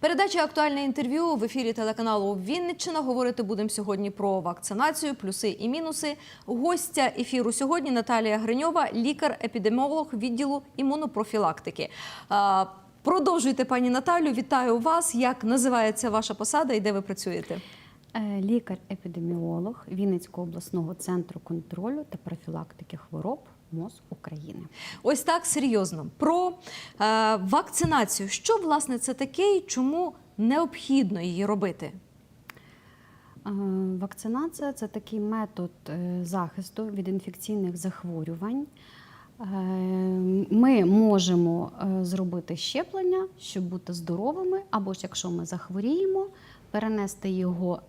Передача актуальне інтерв'ю в ефірі телеканалу Вінниччина. Говорити будемо сьогодні про вакцинацію, плюси і мінуси. Гостя ефіру сьогодні Наталія Гриньова, лікар-епідеміолог відділу імунопрофілактики. Продовжуйте, пані Наталю. Вітаю вас. Як називається ваша посада і де ви працюєте? Е, Лікар-епідеміолог Вінницького обласного центру контролю та профілактики хвороб МОЗ України. Ось так серйозно про е, вакцинацію. Що власне це таке і чому необхідно її робити? Е, Вакцинація це такий метод е, захисту від інфекційних захворювань. Е, Ми можемо зробити щеплення, щоб бути здоровими, або ж якщо ми захворіємо, перенести його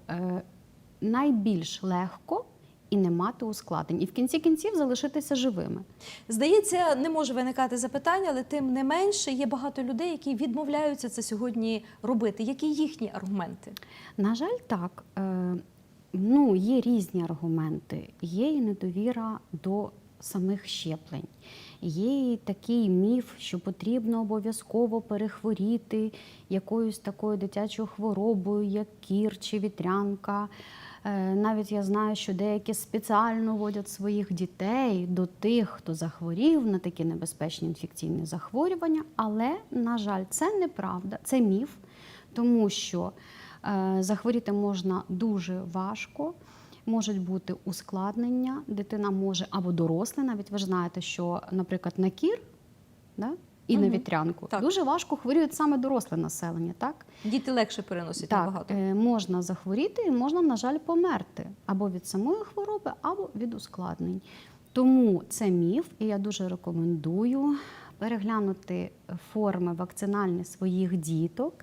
найбільш легко і не мати ускладнень, і в кінці кінців залишитися живими. Здається, не може виникати запитання, але тим не менше є багато людей, які відмовляються це сьогодні робити. Які їхні аргументи? На жаль, так. Е, Ну, є різні аргументи. Є і недовіра до самих щеплень. Є і такий міф, що потрібно обов'язково перехворіти якоюсь такою дитячою хворобою, як кір чи вітрянка. Е, Навіть я знаю, що деякі спеціально водять своїх дітей до тих, хто захворів на такі небезпечні інфекційні захворювання. Але, на жаль, це неправда, це міф, тому що е, захворіти можна дуже важко. Можуть бути ускладнення, дитина може або дорослий, навіть ви ж знаєте, що, наприклад, на кір да, і на вітрянку Так. дуже важко хворіють саме доросле населення, так? Діти легше переносять Так, набагато. е, можна захворіти і можна, на жаль, померти або від самої хвороби, або від ускладнень. Тому це міф, і я дуже рекомендую переглянути форми вакцинальні своїх діток.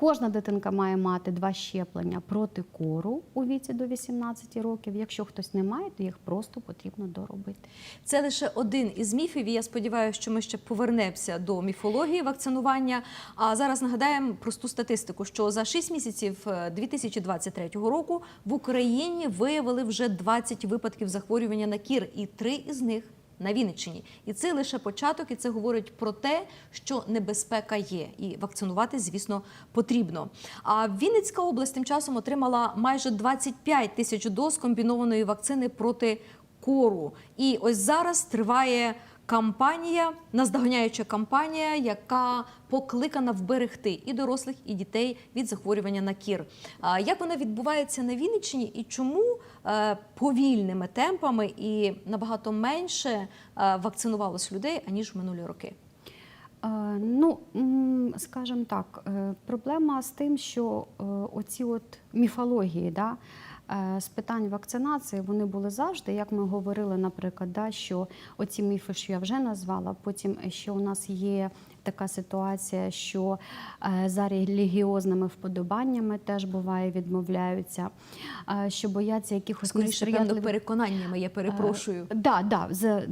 Е, Кожна дитинка має мати два щеплення проти кору у віці до 18 років. Якщо хтось не має, то їх просто потрібно доробити. Це лише один із міфів. і Я сподіваюся, що ми ще повернемося до міфології вакцинування. А зараз нагадаємо просту статистику, що за 6 місяців е, 2023 року в Україні виявили вже 20 випадків захворювання на кір, і три із них. На Вінниччині, і це лише початок, і це говорить про те, що небезпека є, і вакцинувати, звісно, потрібно. А Вінницька область тим часом отримала майже 25 тисяч доз комбінованої вакцини проти кору. І ось зараз триває кампанія, наздоганяюча кампанія, яка покликана вберегти і дорослих, і дітей від захворювання на кір. Як вона відбувається на Вінниччині і чому е, повільними темпами і набагато менше е, вакцинувалось людей аніж в минулі роки? Е, Ну, скажімо так, проблема з тим, що оці от міфології, да, з питань вакцинації вони були завжди. Як ми говорили, наприклад, да, що оці міфи, що я вже назвала, потім ще у нас є така ситуація, що е, за релігіозними вподобаннями теж буває відмовляються, е, що бояться якихось Скоріше, певно, переконаннями, я перепрошую. Е, Да, да, з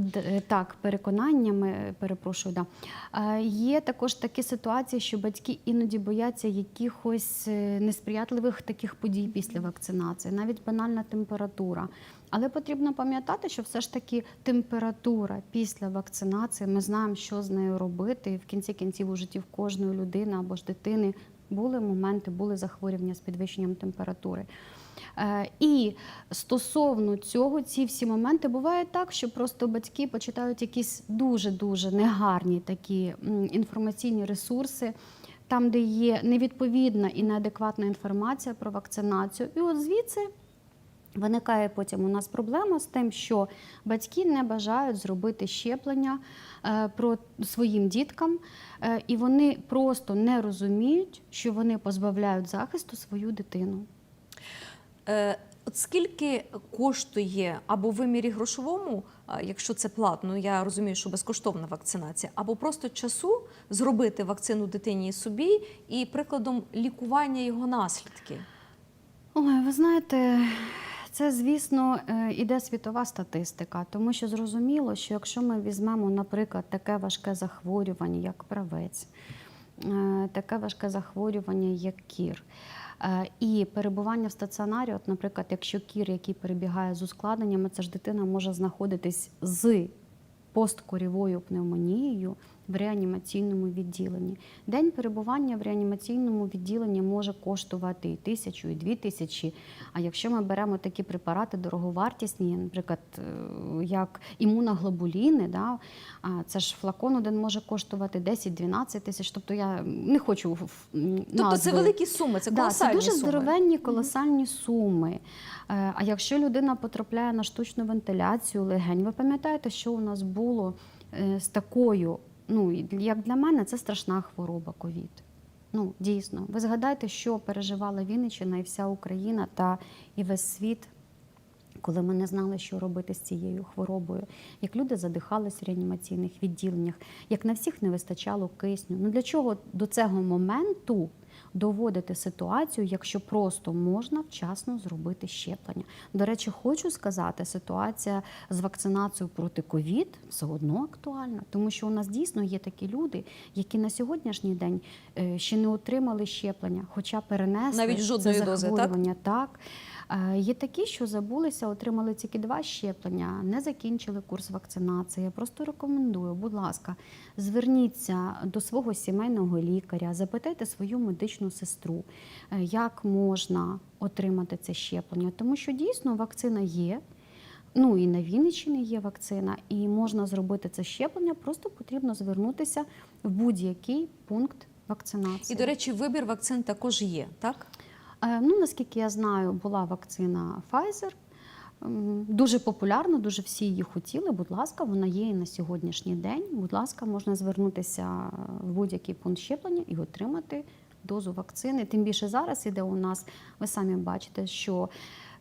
так, переконаннями, перепрошую, да. Є також такі ситуації, що батьки іноді бояться якихось несприятливих таких подій після вакцинації, навіть банальна температура. Але потрібно пам'ятати, що все ж таки температура після вакцинації, ми знаємо, що з нею робити. В кінці кінців у житті в кожної людини або ж дитини були моменти, були захворювання з підвищенням температури. Е, І стосовно цього, ці всі моменти буває так, що просто батьки почитають якісь дуже-дуже негарні такі інформаційні ресурси, там, де є невідповідна і неадекватна інформація про вакцинацію. І от звідси Виникає потім у нас проблема з тим, що батьки не бажають зробити щеплення е, про своїм діткам, е, і вони просто не розуміють, що вони позбавляють захисту свою дитину. Е, От скільки коштує або в вимірі грошовому, якщо це платно, я розумію, що безкоштовна вакцинація, або просто часу зробити вакцину дитині і собі, і прикладом лікування його наслідки? Ой, ви знаєте, це, звісно, е, іде світова статистика, тому що зрозуміло, що якщо ми візьмемо, наприклад, таке важке захворювання, як правець, е, таке важке захворювання, як кір. е, І перебування в стаціонарі, от, наприклад, якщо кір, який перебігає з ускладненнями, це ж дитина може знаходитись з посткорівою пневмонією в реанімаційному відділенні. День перебування в реанімаційному відділенні може коштувати і тисячу, і дві тисячі. А якщо ми беремо такі препарати дороговартісні, наприклад, е, як імуноглобуліни, да, це ж флакон один може коштувати 10-12 тисяч. Тобто я не хочу в- Тобто це великі суми, це Да, це дуже здоровенні, колосальні суми. Е, А якщо людина потрапляє на штучну вентиляцію легень, ви пам'ятаєте, що у нас було е, з такою, ну як для мене, це страшна хвороба ковід. Ну, дійсно, ви згадайте, що переживала Вінниччина і вся Україна та і весь світ, коли ми не знали, що робити з цією хворобою, як люди задихались в реанімаційних відділеннях, як на всіх не вистачало кисню. Ну для чого до цього моменту доводити ситуацію, якщо просто можна вчасно зробити щеплення? До речі, хочу сказати, ситуація з вакцинацією проти ковід все одно актуальна, тому що у нас дійсно є такі люди, які на сьогоднішній день е, ще не отримали щеплення, хоча перенесли Навіть жодної це дози, так? Так. Е, Є такі, що забулися, отримали тільки два щеплення, не закінчили курс вакцинації. Я просто рекомендую, будь ласка, зверніться до свого сімейного лікаря, запитайте свою медичну сестру, е, як можна отримати це щеплення, тому що дійсно вакцина є. Ну і на Вінниччині є вакцина, і можна зробити це щеплення. Просто потрібно звернутися в будь-який пункт вакцинації. І, до речі, вибір вакцин також є, так? Е, Ну, наскільки я знаю, була вакцина Pfizer. Дуже популярна, дуже всі її хотіли. Будь ласка, вона є і на сьогоднішній день. Будь ласка, можна звернутися в будь-який пункт щеплення і отримати дозу вакцини. Тим більше зараз іде у нас, ви самі бачите, що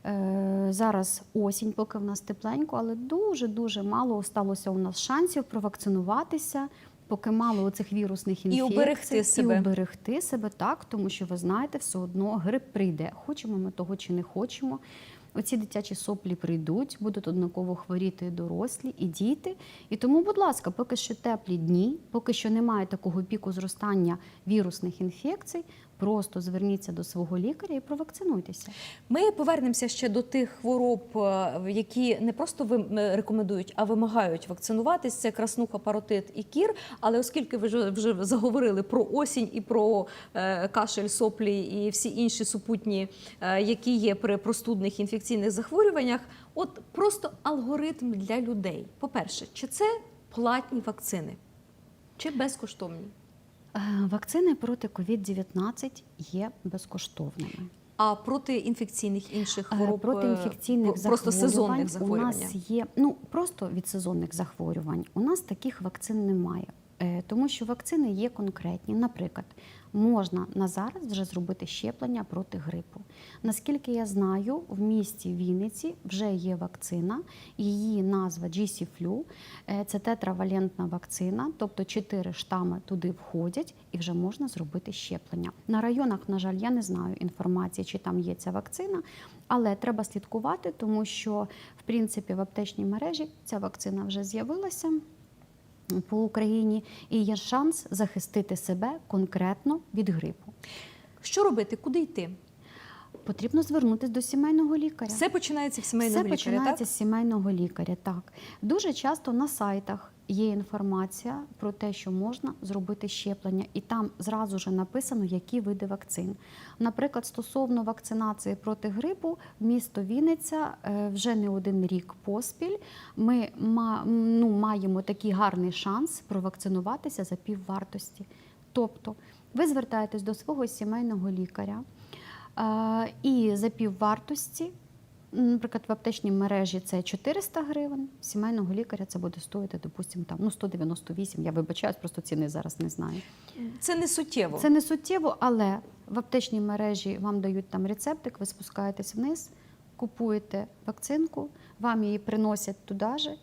е, зараз осінь, поки в нас тепленько, але дуже-дуже мало сталося у нас шансів провакцинуватися. Поки мало оцих вірусних І інфекцій, уберегти себе. і уберегти себе так, тому що ви знаєте, все одно грип прийде. Хочемо ми того чи не хочемо. Оці дитячі соплі прийдуть, будуть однаково хворіти і дорослі, і діти. І тому, будь ласка, поки що теплі дні, поки що немає такого піку зростання вірусних інфекцій, просто зверніться до свого лікаря і провакцинуйтеся. Ми повернемося ще до тих хвороб, е, які не просто ви е, рекомендують, а вимагають вакцинуватись. Це краснуха, паротит і кір. Але оскільки ви вже, заговорили про осінь і про е, кашель, соплі і всі інші супутні, які є при простудних інфекційних захворюваннях, от просто алгоритм для людей. По-перше, чи це платні вакцини, чи безкоштовні? Е, Вакцини проти COVID-19 є безкоштовними. А проти інфекційних інших Е, хвороб проти е, інфекційних просто сезонних У нас є ну просто від сезонних захворювань. У нас таких вакцин немає, тому що вакцини є конкретні. Наприклад, можна на зараз вже зробити щеплення проти грипу. Наскільки я знаю, в місті Вінниці вже є вакцина, її назва GC-Flu. Е, Це тетравалентна вакцина, тобто чотири штами туди входять і вже можна зробити щеплення. На районах, на жаль, я не знаю інформації, чи там є ця вакцина, але треба слідкувати, тому що в принципі в аптечній мережі ця вакцина вже з'явилася по Україні, і є шанс захистити себе конкретно від грипу. Що робити? Куди йти? Потрібно звернутися до сімейного лікаря. Все починається в сімейного Все лікаря, починається так? з сімейного лікаря. Так дуже часто на сайтах є інформація про те, що можна зробити щеплення, і там зразу ж написано, які види вакцин. Наприклад, стосовно вакцинації проти грипу, місто Вінниця е, вже не один рік поспіль. Ми ну, маємо такий гарний шанс провакцинуватися за піввартості. Тобто, ви звертаєтесь до свого сімейного лікаря. Е, І за піввартості, наприклад, в аптечній мережі це 400 гривень, сімейного лікаря це буде стоїти, допустимо, там, ну, 198, я вибачаюсь, просто ціни зараз не знаю. Це не суттєво. Це не суттєво, але в аптечній мережі вам дають там рецептик, ви спускаєтесь вниз, купуєте вакцинку, вам її приносять туди же,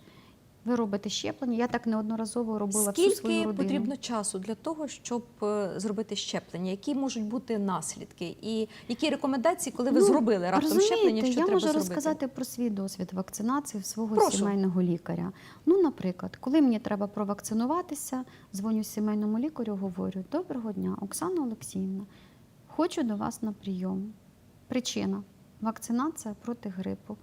ви робите щеплення. Я так неодноразово робила всю свою Скільки потрібно часу для того, щоб е, зробити щеплення? Які можуть бути наслідки? І які рекомендації, коли ви Ну, зробили раптом розумієте, щеплення, що я треба можу зробити? розказати про свій досвід вакцинації в свого Прошу. сімейного лікаря. Ну, наприклад, коли мені треба провакцинуватися, дзвоню сімейному лікарю, говорю: Доброго дня, Оксана Олексіївна, хочу до вас на прийом. Причина вакцинація проти грипу.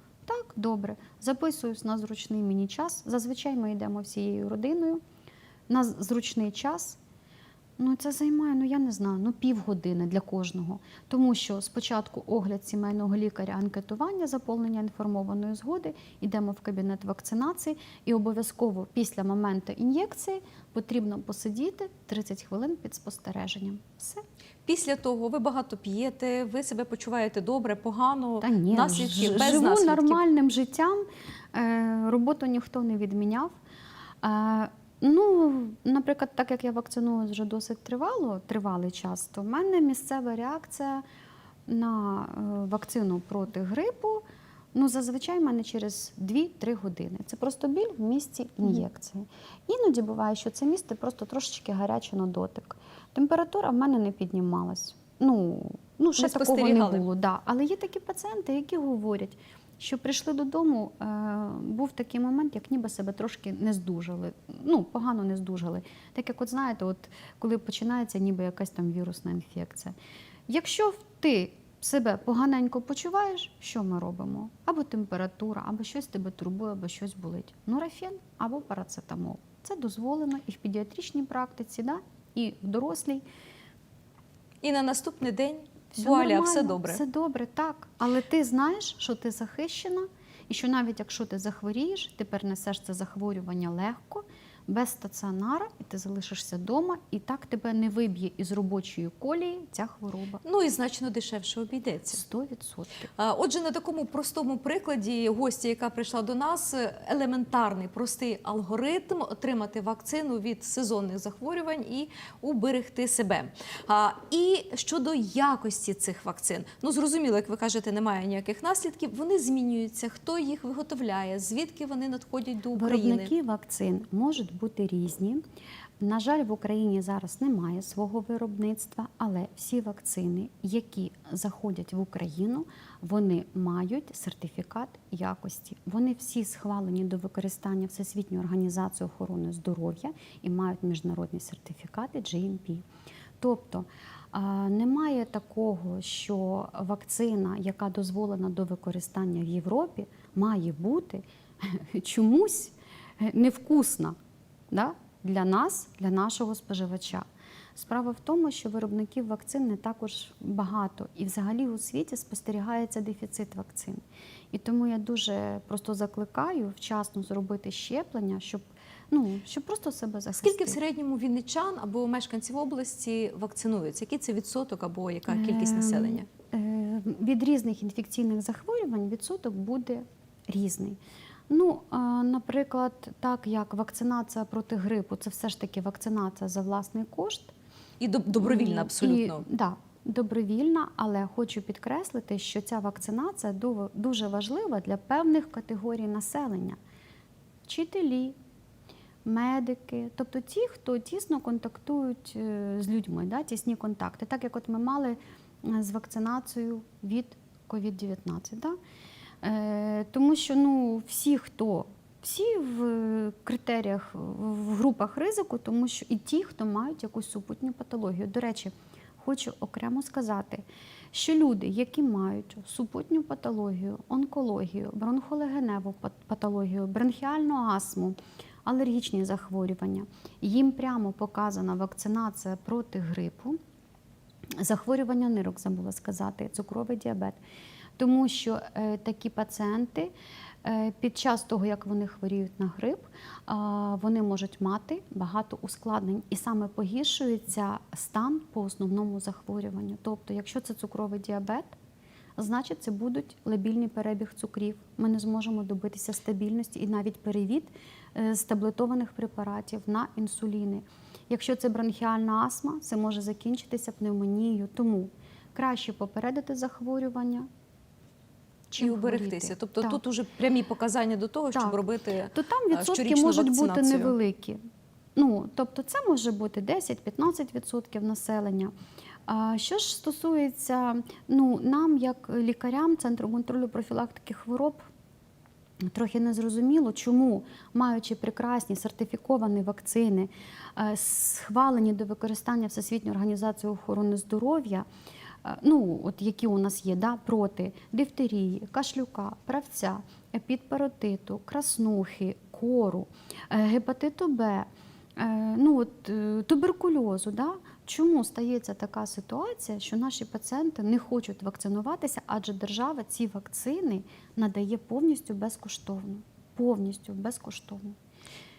Добре. Записуюсь на зручний мені час. Зазвичай ми йдемо всією родиною. на зручний час. Ну, це займає, ну я не знаю, ну півгодини для кожного. Тому що спочатку огляд сімейного лікаря, анкетування, заповнення інформованої згоди, йдемо в кабінет вакцинації, і обов'язково після моменту ін'єкції потрібно посидіти 30 хвилин під спостереженням. Все. Після того ви багато п'єте, ви себе почуваєте добре, погано, Та ні, наслідків без живу наслідків. нормальним життям, е, роботу ніхто не відміняв. Ну, наприклад, так як я вакциную вже досить тривало, тривалий час, то в мене місцева реакція на е, вакцину проти грипу. Ну, зазвичай в мене через 2-3 години. Це просто біль в місці ін'єкції. Іноді буває, що це місце просто трошечки гаряче на дотик. Температура в мене не піднімалась. Ну, ну ще Ви такого не було. Да. Але є такі пацієнти, які говорять, що прийшли додому, е, був такий момент, як ніби себе трошки не здужали. Ну, погано не здужали. Так як, от знаєте, от коли починається ніби якась там вірусна інфекція. Якщо ти себе поганенько почуваєш, що ми робимо? Або температура, або щось тебе турбує, або щось болить. Нурофен або парацетамол. Це дозволено і в педіатричній практиці, да? і в дорослій. І на наступний день Все вуаля, нормально, все добре. Все добре, так. Але ти знаєш, що ти захищена, і що навіть якщо ти захворієш, ти перенесеш це захворювання легко, без стаціонара, і ти залишишся вдома, і так тебе не виб'є із робочої колії ця хвороба. Ну і значно дешевше обійдеться. 100%. Отже, на такому простому прикладі гості, яка прийшла до нас, елементарний простий алгоритм отримати вакцину від сезонних захворювань і уберегти себе. І щодо якості цих вакцин, ну зрозуміло, як ви кажете, немає ніяких наслідків. Вони змінюються. Хто їх виготовляє, звідки вони надходять до України? Виробники вакцин можуть бути різні. На жаль, в Україні зараз немає свого виробництва, але всі вакцини, які заходять в Україну, вони мають сертифікат якості. Вони всі схвалені до використання Всесвітньої організації охорони здоров'я і мають міжнародні сертифікати GMP. Тобто немає такого, що вакцина, яка дозволена до використання в Європі, має бути чомусь невкусна да? для нас, для нашого споживача. Справа в тому, що виробників вакцин не також багато, і взагалі у світі спостерігається дефіцит вакцин. І тому я дуже просто закликаю вчасно зробити щеплення, щоб, ну, щоб просто себе захистити. Скільки в середньому вінничан або мешканців області вакцинуються? Який це відсоток або яка кількість Ем, населення? е, Від різних інфекційних захворювань відсоток буде різний. Ну, наприклад, так як вакцинація проти грипу, це все ж таки вакцинація за власний кошт. І добровільна абсолютно. І, да, добровільна, але хочу підкреслити, що ця вакцинація ду- дуже важлива для певних категорій населення: вчителі, медики, тобто ті, хто тісно контактують е, з людьми, да, тісні контакти, так як от ми мали е, з вакцинацією від COVID-19. Да? Е, тому що ну, всі, хто всі в е, критеріях, в групах ризику, тому що і ті, хто мають якусь супутню патологію. До речі, хочу окремо сказати, що люди, які мають супутню патологію, онкологію, бронхолегеневу патологію, бронхіальну астму, алергічні захворювання, їм прямо показана вакцинація проти грипу, захворювання нирок, забула сказати, цукровий діабет. Тому що е, такі пацієнти е, під час того, як вони хворіють на грип, вони можуть мати багато ускладнень, і саме погіршується стан по основному захворюванню. Тобто, якщо це цукровий діабет, значить це будуть лабільний перебіг цукрів. Ми не зможемо добитися стабільності і навіть перевід е, з таблетованих препаратів на інсуліни. Якщо це бронхіальна астма, це може закінчитися пневмонією. Тому краще попередити захворювання. І чим уберегтися. хворіти. Тобто Так. тут уже прямі показання до того, щоб робити то там відсотки щорічну можуть бути невеликі. Ну, тобто це може бути 10-15% населення. А що ж стосується ну, нам, як лікарям Центру контролю профілактики хвороб, трохи незрозуміло, чому, маючи прекрасні сертифіковані вакцини, е, схвалені до використання Всесвітньої організації охорони здоров'я, е, ну, от які у нас є, да, проти дифтерії, кашлюка, правця, епідпаротиту, краснухи, кору, е, гепатиту Б, е, ну, от, е, туберкульозу. Да? Чому стається така ситуація, що наші пацієнти не хочуть вакцинуватися, адже держава ці вакцини надає повністю безкоштовно. Повністю безкоштовно.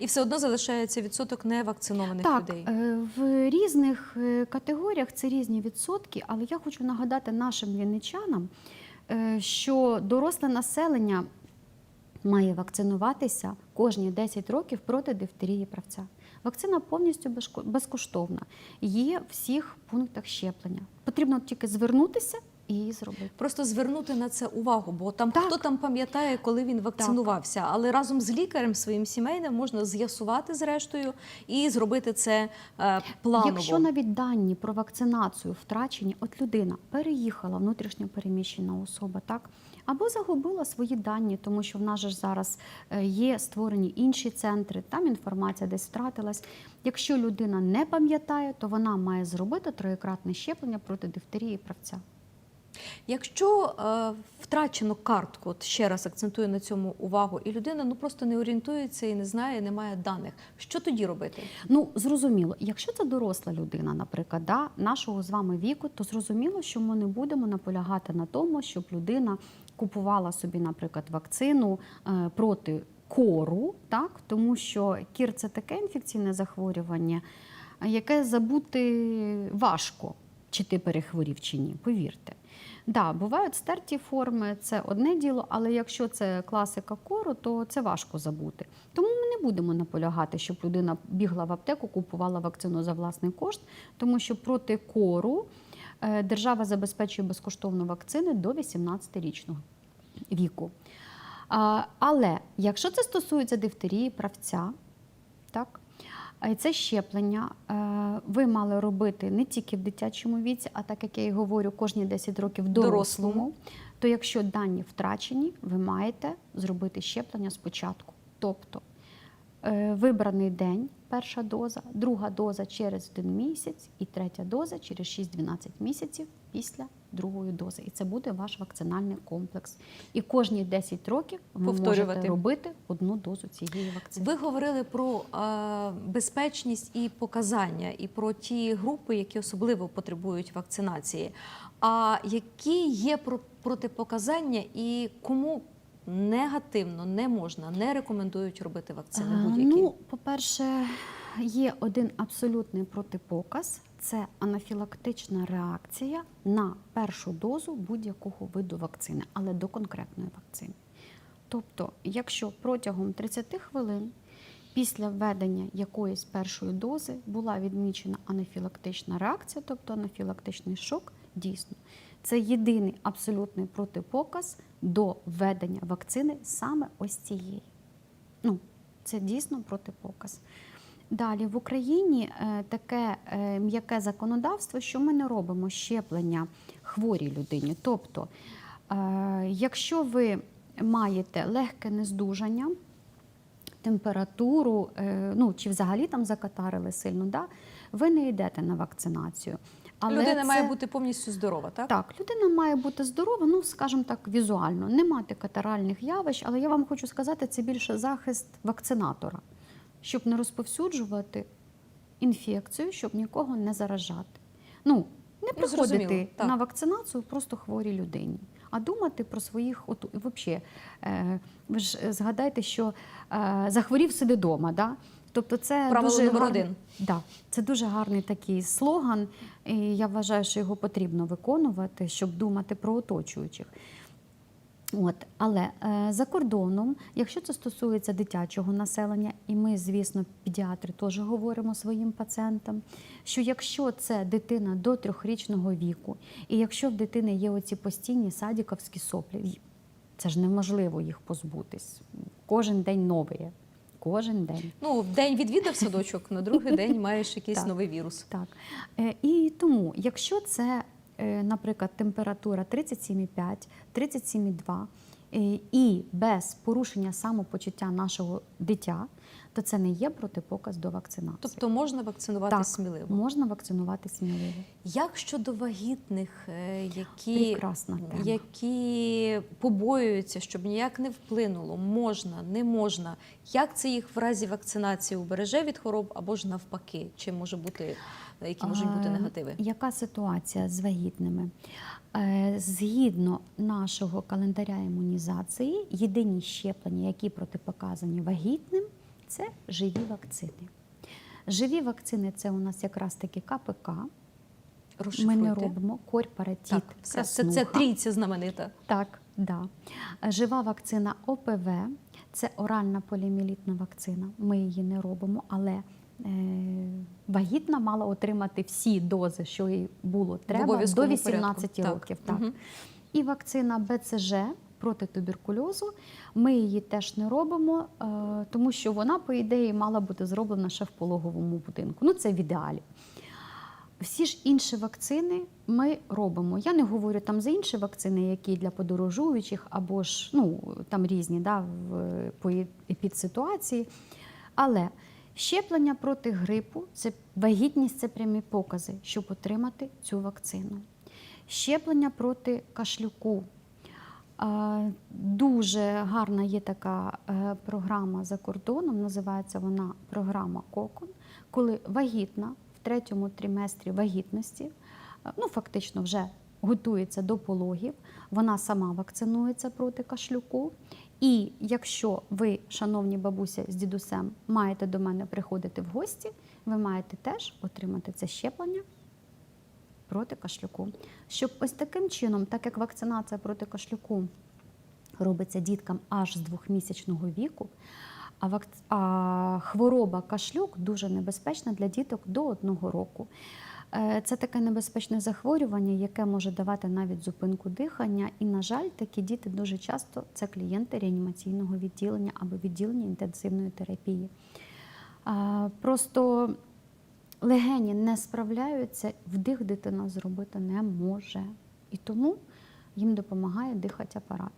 І все одно залишається відсоток невакцинованих Так, людей. е, в різних е, категоріях це різні відсотки, але я хочу нагадати нашим вінничанам, е, що доросле населення має вакцинуватися кожні 10 років проти дифтерії правця. Вакцина повністю безко- безкоштовна. Є в всіх пунктах щеплення. Потрібно тільки звернутися і зробити. Просто звернути на це увагу, бо там Так. хто там пам'ятає, коли він вакцинувався. Але разом з лікарем своїм сімейним можна з'ясувати зрештою і зробити це е, планово. Якщо навіть дані про вакцинацію втрачені, от людина переїхала, внутрішньо переміщена особа, так або загубила свої дані, тому що в нас же ж зараз е, є створені інші центри, там інформація десь втратилась. Якщо людина не пам'ятає, то вона має зробити троєкратне щеплення проти дифтерії правця. Якщо е, втрачено картку, от ще раз акцентую на цьому увагу, і людина ну просто не орієнтується і не знає, не має даних. Що тоді робити? Ну, зрозуміло, якщо це доросла людина, наприклад, да, нашого з вами віку, то зрозуміло, що ми не будемо наполягати на тому, щоб людина купувала собі, наприклад, вакцину е, проти кору, так, тому що кір це таке інфекційне захворювання, яке забути важко, чи ти перехворів чи ні, повірте. Да, бувають стерті форми, це одне діло, але якщо це класика кору, то це важко забути. Тому ми не будемо наполягати, щоб людина бігла в аптеку, купувала вакцину за власний кошт, тому що проти кору е, держава забезпечує безкоштовну вакцини до 18-річного віку. Але якщо це стосується дифтерії правця, так, це щеплення е, ви мали робити не тільки в дитячому віці, а так як я і говорю, кожні 10 років дорослому. Дорослому. То якщо дані втрачені, ви маєте зробити щеплення спочатку. Тобто е, вибраний день, перша доза, друга доза через один місяць і третя доза через 6-12 місяців після другої дози. І це буде ваш вакцинальний комплекс. І кожні 10 років ви можете робити одну дозу цієї вакцини. Ви говорили про е, безпечність і показання, і про ті групи, які особливо потребують вакцинації. А які є протипоказання і кому негативно не можна, не рекомендують робити вакцини Е, будь-які? Ну, по-перше, є один абсолютний протипоказ це анафілактична реакція на першу дозу будь-якого виду вакцини, але до конкретної вакцини. Тобто, якщо протягом 30 хвилин після введення якоїсь першої дози була відмічена анафілактична реакція, тобто анафілактичний шок, дійсно, це єдиний абсолютний протипоказ до введення вакцини саме ось цієї. Ну, це дійсно протипоказ. Далі в Україні е, таке е, м'яке законодавство, що ми не робимо щеплення хворій людині. Тобто, е, якщо ви маєте легке нездужання, температуру, ну чи взагалі там закатарили сильно, да, ви не йдете на вакцинацію. Людина це- має бути повністю здорова, так? так, людина має бути здорова, ну скажімо так, візуально, не мати катаральних явищ, але я вам хочу сказати, це більше захист вакцинатора, щоб не розповсюджувати інфекцію, щоб нікого не заражати. Ну, не приходити на вакцинацію просто хворій людині, а думати про своїх от, і взагалі, е, ви ж е, згадайте, що е, захворів сиди дома, да? Тобто це Правило дуже гарний- один. Да, це дуже гарний такий слоган, і я вважаю, що його потрібно виконувати, щоб думати про оточуючих. От, але е, за кордоном, якщо це стосується дитячого населення, і ми, звісно, педіатри теж говоримо своїм пацієнтам, що якщо це дитина до трьохрічного віку, і якщо в дитини є оці постійні садіковські соплі, це ж неможливо їх позбутись. Кожен день нове. Кожен день. Ну, в день відвідав садочок, на другий день маєш якийсь Так. новий вірус. Так. Е, І тому, якщо це, наприклад, температура 37,5, 37,2, е, і без порушення самопочуття нашого дитя, то це не є протипоказ до вакцинації. Тобто можна вакцинувати так, сміливо. можна вакцинувати сміливо. Як щодо вагітних, е, які, які побоюються, щоб ніяк не вплинуло, можна, не можна. Як це їх в разі вакцинації убереже від хвороб або ж навпаки? Чи може бути які можуть бути Е, негативи? Яка ситуація з вагітними? Е, Згідно нашого календаря імунізації, єдині щеплення, які протипоказані вагітним, це живі вакцини. Живі вакцини це у нас якраз таки КПК. Ми не робимо все, це, це трійця знаменита. Так, да. Жива вакцина ОПВ це оральна поліоміелітна вакцина. Ми її не робимо, але е, вагітна мала отримати всі дози, що їй було треба до 18 порядку. років. Так. Так. Мгм. І вакцина БЦЖ проти туберкульозу. Ми її теж не робимо, е, тому що вона, по ідеї, мала бути зроблена ще в пологовому будинку. Ну, це в ідеалі. Всі ж інші вакцини ми робимо. Я не говорю там за інші вакцини, які для подорожуючих, або ж ну там різні да, по е- епідситуації. Але щеплення проти грипу, це вагітність, це прямі покази, щоб отримати цю вакцину. Щеплення проти кашлюку. Дуже гарна є така е, програма за кордоном, називається вона програма Кокон, коли вагітна в третьому триместрі вагітності, е, ну фактично вже готується до пологів, вона сама вакцинується проти кашлюку. І якщо ви, шановні бабуся з дідусем, маєте до мене приходити в гості, ви маєте теж отримати це щеплення проти кашлюку. Щоб ось таким чином, так як вакцинація проти кашлюку робиться діткам аж з двохмісячного віку, а, вак... а хвороба кашлюк дуже небезпечна для діток до одного року. Е, Це таке небезпечне захворювання, яке може давати навіть зупинку дихання. І, на жаль, такі діти дуже часто це клієнти реанімаційного відділення або відділення інтенсивної терапії. Просто легені не справляються, вдих дитина зробити не може. І тому їм допомагає дихати апарат.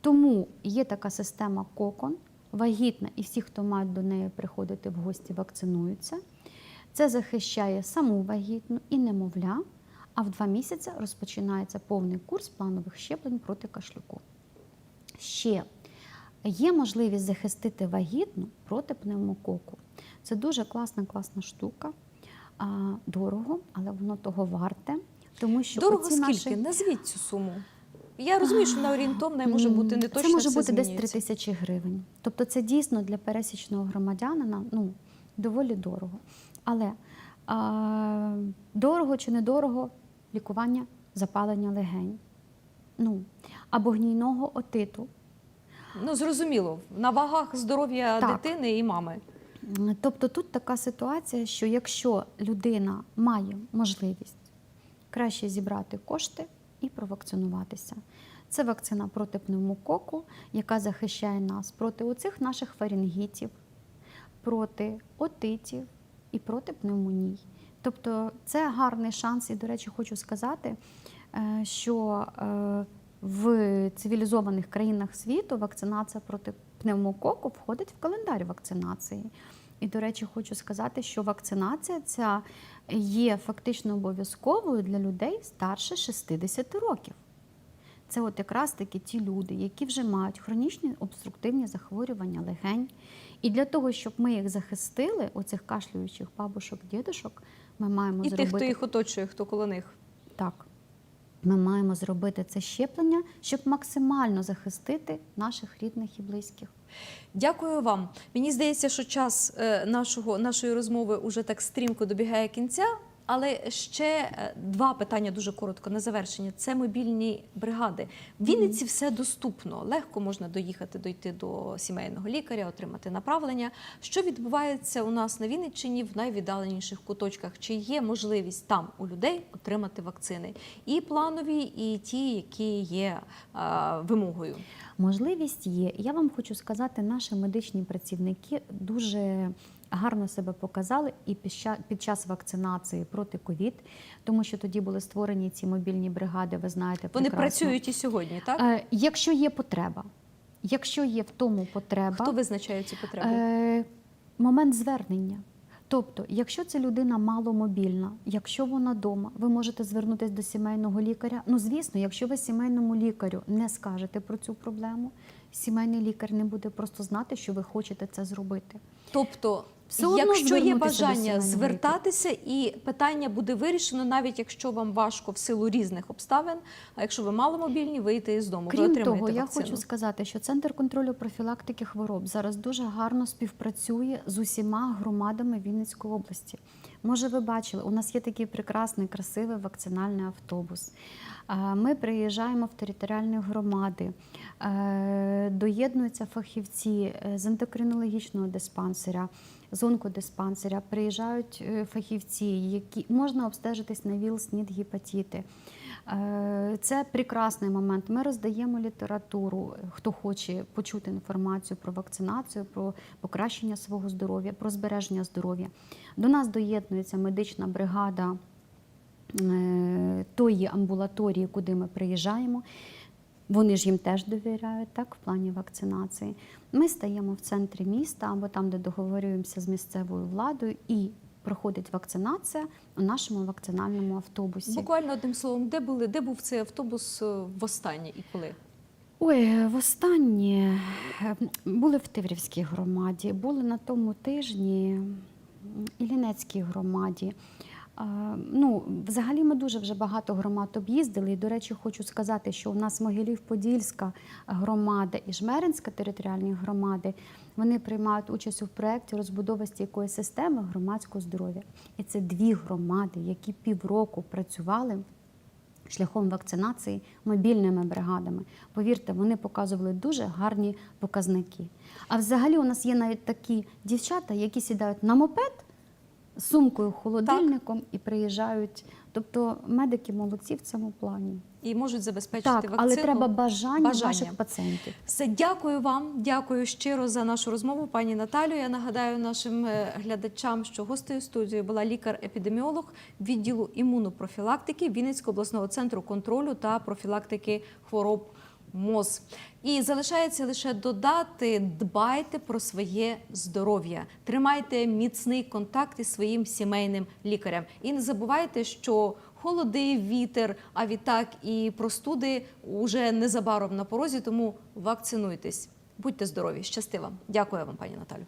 Тому є така система кокон, вагітна, і всі, хто мають до неї приходити в гості, вакцинуються. Це захищає саму вагітну і немовля, а в два місяці розпочинається повний курс планових щеплень проти кашлюку. Ще є можливість захистити вагітну проти пневмококу. Це дуже класна, класна штука. А, дорого, але воно того варте. Тому що Дорого оці скільки? наші... Назвіть цю суму. Я розумію, що на орієнтовне може бути не точно. Це може бути десь 3 тисячі гривень. Тобто це дійсно для пересічного громадянина ну, доволі дорого. Але а, дорого чи недорого лікування запалення легень. Ну, або гнійного отиту. Ну зрозуміло, на вагах здоров'я дитини і мами. Тобто тут така ситуація, що якщо людина має можливість краще зібрати кошти і провакцинуватися. Це вакцина проти пневмококу, яка захищає нас проти оцих наших фарінгітів, проти отитів і проти пневмоній. Тобто це гарний шанс, і, до речі, хочу сказати, е, що е, в цивілізованих країнах світу вакцинація проти пневмококу входить в календар вакцинації. І, до речі, хочу сказати, що вакцинація ця є фактично обов'язковою для людей старше 60 років. Це от якраз таки ті люди, які вже мають хронічні обструктивні захворювання легень. І для того, щоб ми їх захистили, оцих кашлюючих бабушок, дідушок, ми маємо І зробити тих, хто їх оточує, хто коло них. так. Ми маємо зробити це щеплення, щоб максимально захистити наших рідних і близьких. Дякую вам. Мені здається, що час е, нашого, нашої розмови уже так стрімко добігає кінця. Але ще е, два питання дуже коротко на завершення. Це мобільні бригади. В Вінниці все доступно. Легко можна доїхати, дойти до сімейного лікаря, отримати направлення. Що відбувається у нас на Вінниччині в найвіддаленіших куточках? Чи є можливість там у людей отримати вакцини? І планові, і ті, які є е, вимогою. Можливість є. Я вам хочу сказати, наші медичні працівники дуже гарно себе показали і під час вакцинації проти ковід, тому що тоді були створені ці мобільні бригади. Ви знаєте, Вони прекрасно. працюють і сьогодні, так? Е, Якщо є потреба, якщо є в тому потреба, Хто визначає ці потреби? Е, момент звернення. Тобто, якщо ця людина маломобільна, якщо вона вдома, ви можете звернутися до сімейного лікаря. Ну, звісно, якщо ви сімейному лікарю не скажете про цю проблему, сімейний лікар не буде просто знати, що ви хочете це зробити. Тобто, Все одно якщо є бажання звертатися, і питання буде вирішено, навіть якщо вам важко в силу різних обставин. А якщо ви маломобільні, вийти із дому. ви Крім отримаєте того, я хочу сказати, що Центр контролю профілактики хвороб зараз дуже гарно співпрацює з усіма громадами Вінницької області. Може, ви бачили, у нас є такий прекрасний, красивий вакцинальний автобус. Ми приїжджаємо в територіальні громади, е, доєднуються фахівці е, з ендокринологічного диспансера, з онкодиспансера, приїжджають е, фахівці, які можна обстежитись на ВІЛ, СНІД, гепатити. Е, Це прекрасний момент. Ми роздаємо літературу, хто хоче почути інформацію про вакцинацію, про покращення свого здоров'я, про збереження здоров'я. До нас доєднується медична бригада е, тої амбулаторії, куди ми приїжджаємо. Вони ж їм теж довіряють так, в плані вакцинації. Ми стаємо в центрі міста або там, де договорюємося з місцевою владою, і проходить вакцинація у нашому вакцинальному автобусі. Буквально одним словом, де були, де був цей автобус е, востаннє і коли? Ой, востаннє е, були в Тиврівській громаді, були на тому тижні Іллінецькій громаді. Ну, взагалі ми дуже вже багато громад об'їздили. І, до речі, хочу сказати, що у нас Могилів-Подільська громада і Жмеринська територіальні громади вони приймають участь у проєкті розбудови стійкої системи громадського здоров'я. І це дві громади, які півроку працювали шляхом вакцинації мобільними бригадами. Повірте, вони показували дуже гарні показники. А взагалі у нас є навіть такі дівчата, які сідають на мопед сумкою, холодильником і приїжджають. Тобто медики молодці в цьому плані. І можуть забезпечити Так, вакцину. але треба бажання, Бажання. наших пацієнтів. Все, дякую вам, дякую щиро за нашу розмову, пані Наталю. Я нагадаю нашим е, глядачам, що гостею студії була лікар-епідеміолог відділу імунопрофілактики Вінницького обласного центру контролю та профілактики хвороб МОЗ. І залишається лише додати: дбайте про своє здоров'я, тримайте міцний контакт із своїм сімейним лікарем. І не забувайте, що холоди, вітер, а відтак і простуди уже незабаром на порозі, тому вакцинуйтесь. Будьте здорові, щасти вам. Дякую вам, пані Наталю.